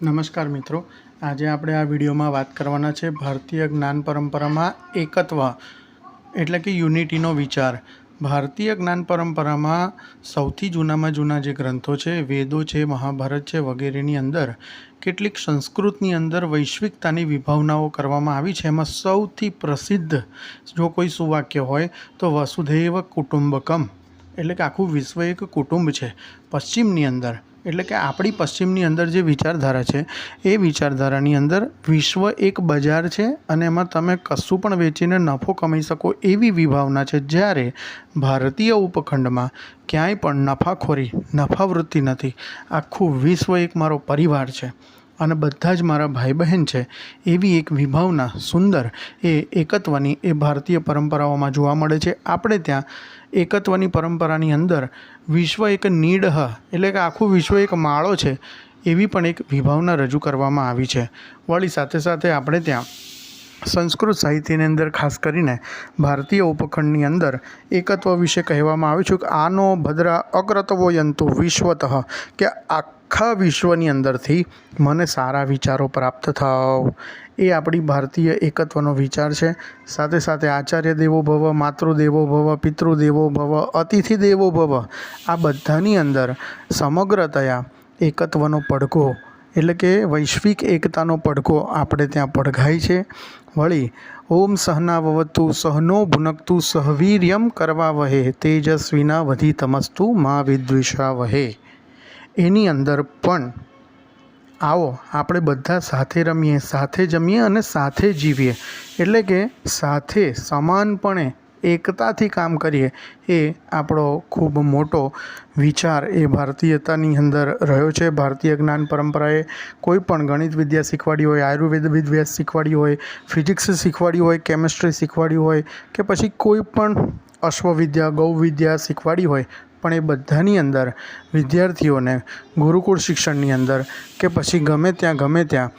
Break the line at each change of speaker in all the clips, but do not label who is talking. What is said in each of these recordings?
નમસ્કાર મિત્રો. આજે આપણે આ વિડીયોમાં વાત કરવાના છે ભારતીય જ્ઞાન પરંપરામાં એકત્વ, એટલે કે યુનિટીનો વિચાર. ભારતીય જ્ઞાન પરંપરામાં સૌથી જૂનામાં જૂના જે ગ્રંથો છે, વેદો છે, મહાભારત છે વગેરેની અંદર કેટલીક સંસ્કૃતની અંદર વૈશ્વિકતાની વિભાવનાઓ કરવામાં આવી છે. એમાં સૌથી પ્રસિદ્ધ જો કોઈ સુવાક્ય હોય તો વસુધૈવ કુટુંબકમ, એટલે કે આખું વિશ્વ એક કુટુંબ છે. પશ્ચિમની અંદર એટલે કે આપણી પશ્ચિમની અંદર જે વિચારધારા છે, એ વિચારધારાની અંદર વિશ્વ એક બજાર છે અને એમાં તમે કશું પણ વેચીને નફો કમાઈ શકો એવી વિભાવના છે જ્યારે ભારતીય ઉપખંડમાં ક્યાંય પણ નફાખોરી, નફાવૃત્તિ નથી. આખું વિશ્વ એક મારો પરિવાર છે. અને બધા જ મારા ભાઈ બહેન છે, એવી એક વિભાવના સુંદર એ એકત્વની એ ભારતીય પરંપરાઓમાં જોવા મળે છે. આપણે ત્યાં એકત્વની પરંપરાની અંદર વિશ્વ એક નીડહ એટલે કે આખું વિશ્વ એક માળો છે, એવી પણ એક વિભાવના રજૂ કરવામાં આવી છે. વળી સાથે સાથે આપણે ત્યાં સંસ્કૃત સાહિત્યની અંદર ખાસ કરીને ભારતીય ઉપખંડની અંદર એકત્વ વિશે કહેવામાં આવ્યું છે કે આનો ભદ્રા અક્રતવો યંતુ વિશ્વતઃ કે આખા વિશ્વની અંદરથી મને સારા વિચારો પ્રાપ્ત થાવ. એ આપણી ભારતીય એકત્વનો વિચાર છે. સાથે સાથે આચાર્ય દેવો ભવ, માતૃદેવો ભવ, પિતૃદેવો ભવ, અતિથિ દેવો ભવ, આ બધાની અંદર સમગ્રતયા એકત્વનો પડઘો, એટલે કે વૈશ્વિક એકતાનો પડઘો આપણે ત્યાં પડઘાય છે. વળી, ઓમ સહનાવવતુ, સહનો ભુનકતુ, સહવીર્યમ કરવા વહે, તેજસ્વીના વધી તમસ્તુ મા વિદ્વિષા વહે. એની અંદર પણ, આવો, આપણે બધા સાથે રમીએ, સાથે જમીએ અને સાથે જીવીએ. એટલે કે, સાથે સમાનપણે એકતાથી કામ કરીએ, એ આપણો ખૂબ મોટો વિચાર એ ભારતીયતાની અંદર રહ્યો છે. ભારતીય જ્ઞાન પરંપરાએ કોઈ પણ ગણિત વિદ્યા શીખવાડી હોય, આયુર્વેદ વિદ્યા શીખવાડી હોય, ફિઝિક્સ શીખવાડી હોય, કેમિસ્ટ્રી શીખવાડી હોય કે પછી કોઈ પણ અશ્વવિદ્યા ગૌ વિદ્યા શીખવાડી હોય, પણ એ બધાની અંદર વિદ્યાર્થીઓને ગુરુકુળ શિક્ષણની અંદર કે પછી ગમે ત્યાં ગમે ત્યાં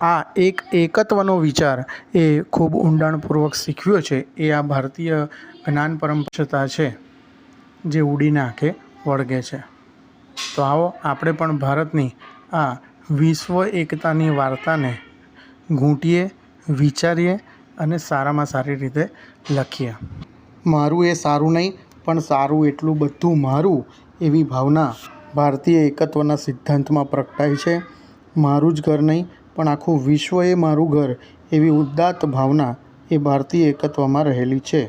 આ એક એકત્વનો વિચાર એ ખૂબ ઊંડાણપૂર્વક શીખવ્યો છે. એ આ ભારતીય જ્ઞાન પરંપરા છે, જે ઉડીને આંખે વળગે છે. તો આવો આપણે પણ ભારતની આ વિશ્વ એકતાની વાર્તાને ઘૂંટીએ, વિચારીએ અને સારામાં સારી રીતે લખીએ. મારું એ સારું નહીં, પણ સારું એટલું બધું મારું એવી ભાવના ભારતીય એકત્વના સિદ્ધાંતમાં પ્રગટાય છે. મારું જ ઘર નહીં પણ આખું વિશ્વ એ મારું ઘર એવી ઉદાત્ત ભાવના એ ભારતીય એકત્વમાં રહેલી છે.